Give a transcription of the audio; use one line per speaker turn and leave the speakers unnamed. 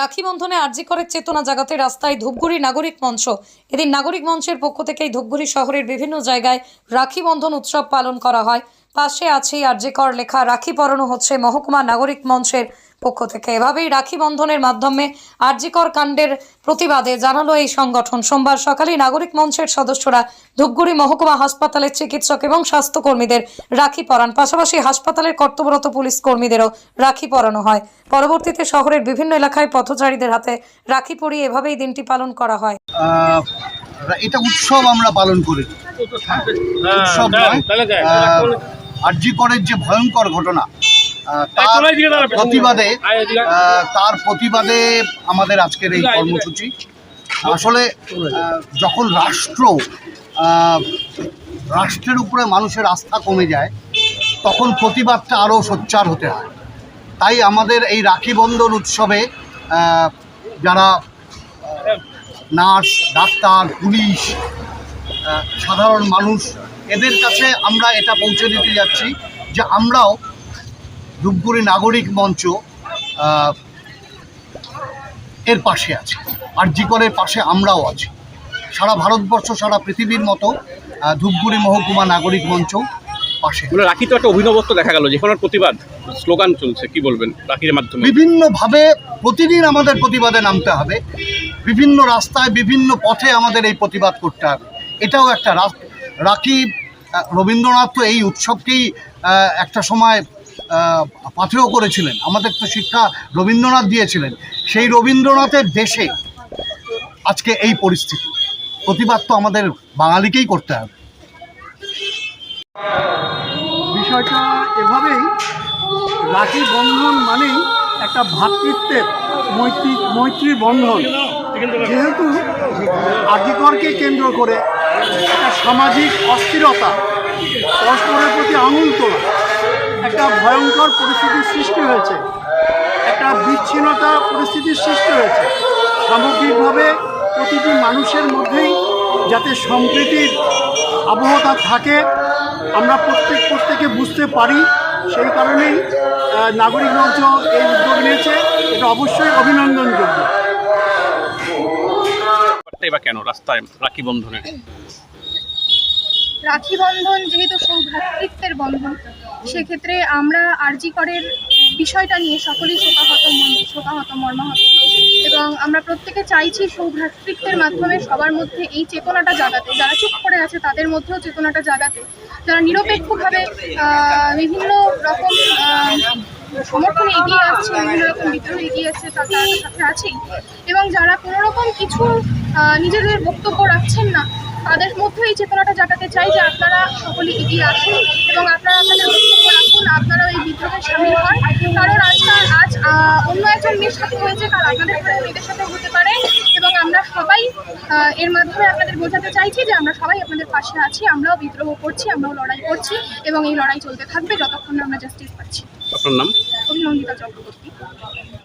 রাখি বন্ধনে আর্জি করে চেতনা জাগাতে রাস্তায় ধূপগুড়ি নাগরিক মঞ্চ। এদিন নাগরিক মঞ্চের পক্ষ থেকেই ধূপগুড়ি শহরের বিভিন্ন জায়গায় রাখি বন্ধন উৎসব পালন করা হয়। পাশে আছে আরজিকর লেখা রাখি পরানো হচ্ছে মহকুমা নাগরিক মঞ্চের পক্ষ থেকে। এভাবেই রাখি বন্ধনের মাধ্যমে আরজিকর কাণ্ডের প্রতিবাদে জানালো এই সংগঠন। সোমবার সকালে নাগরিক মঞ্চের সদস্যরা ধূপগুড়ি মহকুমা হাসপাতালের চিকিৎসক এবং স্বাস্থ্যকর্মীদের রাখি পরান। পাশাপাশি হাসপাতালের কর্তব্যরত পুলিশ কর্মীদেরও রাখি পরানো হয়। পরবর্তীতে শহরের বিভিন্ন এলাকায় পথচারীদের হাতে রাখি পরিয়ে এভাবেই দিনটি পালন করা হয়।
এটা উৎসব আমরা পালন করি। উৎসব নয়। আরজি করের যে ভয়ঙ্কর ঘটনা তার। প্রতিবাদে তার প্রতিবাদে আমাদের আজকের এই কর্মসূচি। আসলে যখন রাষ্ট্র রাষ্ট্রের উপরে মানুষের আস্থা কমে যায় তখন প্রতিবাদটা আরও সোচ্চার হতে হয়। তাই আমাদের এই রাখি বন্ধন উৎসবে যারা নার্স ডাক্তার পুলিশ সাধারণ মানুষ এদের কাছে আমরা এটা পৌঁছে দিতে যাচ্ছি যে আমরাও ধূপগুড়ি নাগরিক মঞ্চ এর পাশে আছি। আর জিকরের পাশে আমরাও আছি। সারা ভারতবর্ষ সারা পৃথিবীর মতো ধূপগুড়ি মহকুমা নাগরিক মঞ্চ পাশে।
রাখি তো একটা অভিনবত্ব দেখা গেল যে কোনো প্রতিবাদ স্লোগান চলছে কি বলবেন রাখির মাধ্যমে?
বিভিন্নভাবে প্রতিদিন আমাদের প্রতিবাদে নামতে হবে। বিভিন্ন রাস্তায় বিভিন্ন পথে আমাদের এই প্রতিবাদ করতে হবে। এটাও একটা রা- রাখি রবীন্দ্রনাথ তো এই উৎসবকেই একটা সময় পাথেয় করেছিলেন। আমাদের তো শিক্ষা রবীন্দ্রনাথ দিয়েছিলেন। সেই রবীন্দ্রনাথের দেশে আজকে এই পরিস্থিতি। প্রতিবাদ তো আমাদের বাঙালিকেই করতে হবে।
বিষয়টা এভাবেই, রাখি বন্ধন মানেই একটা ভ্রাতৃত্বের মৈত্রী মৈত্রীর বন্ধন। যেহেতু আদিকরকে কেন্দ্র করে একটা সামাজিক অস্থিরতা, পরস্পরের প্রতি আঙুল তোলা, একটা ভয়ঙ্কর পরিস্থিতির সৃষ্টি হয়েছে, একটা বিচ্ছিন্নতা পরিস্থিতির সৃষ্টি হয়েছে। সামগ্রিকভাবে প্রতিটি মানুষের মধ্যেই যাতে সম্প্রীতির আবহতা থাকে, আমরা প্রত্যেক প্রত্যেকে বুঝতে পারি, সেই কারণেই নাগরিক মঞ্চ এই উদ্যোগ নিয়েছে। এটা অবশ্যই অভিনন্দনযোগ্য।
ব্যাপারটাই বা কেন? রাস্তায় রাখি বন্ধনে
রাখি বন্ধন যেহেতু সৌভ্রাতৃত্বের বন্ধন, সেক্ষেত্রে আমরা আরজি করের বিষয়টা নিয়ে সকলেই শোকাহত শোকাহত, মর্মাহত। এবং আমরা প্রত্যেকে চাইছি সৌভ্রাতৃত্বের মাধ্যমে সবার মধ্যে এই চেতনাটা জাগাতে। যারা চুপ করে আছে তাদের মধ্যেও চেতনাটা জাগাতে। যারা নিরপেক্ষভাবে বিভিন্ন রকম সমর্থনে এগিয়ে আসছে, বিভিন্ন রকম বিদ্রোহ এগিয়ে আসছে তা তারা সাথে আছেই। এবং যারা কোনো রকম কিছু নিজেদের বক্তব্য রাখছেন না, তাদের মধ্যে এই চেতনাটা জাগাতে চাই যে আপনারা সকলে এগিয়ে আসুন এবং আপনারা আপনাদের সাথে হয়েছে কাল আপনাদের ঘরে মেয়েদের সাথে হতে পারে এবং আমরা সবাই এর মাধ্যমে আপনাদের বোঝাতে চাইছি যে আমরা সবাই আপনাদের পাশে আছি আমরাও বিদ্রোহ করছি আমরাও লড়াই করছি এবং এই লড়াই চলতে থাকবে যতক্ষণ না আমরা জাস্টিস পাচ্ছি।
আপনার নাম?
অভিনন্দিতা চক্রবর্তী।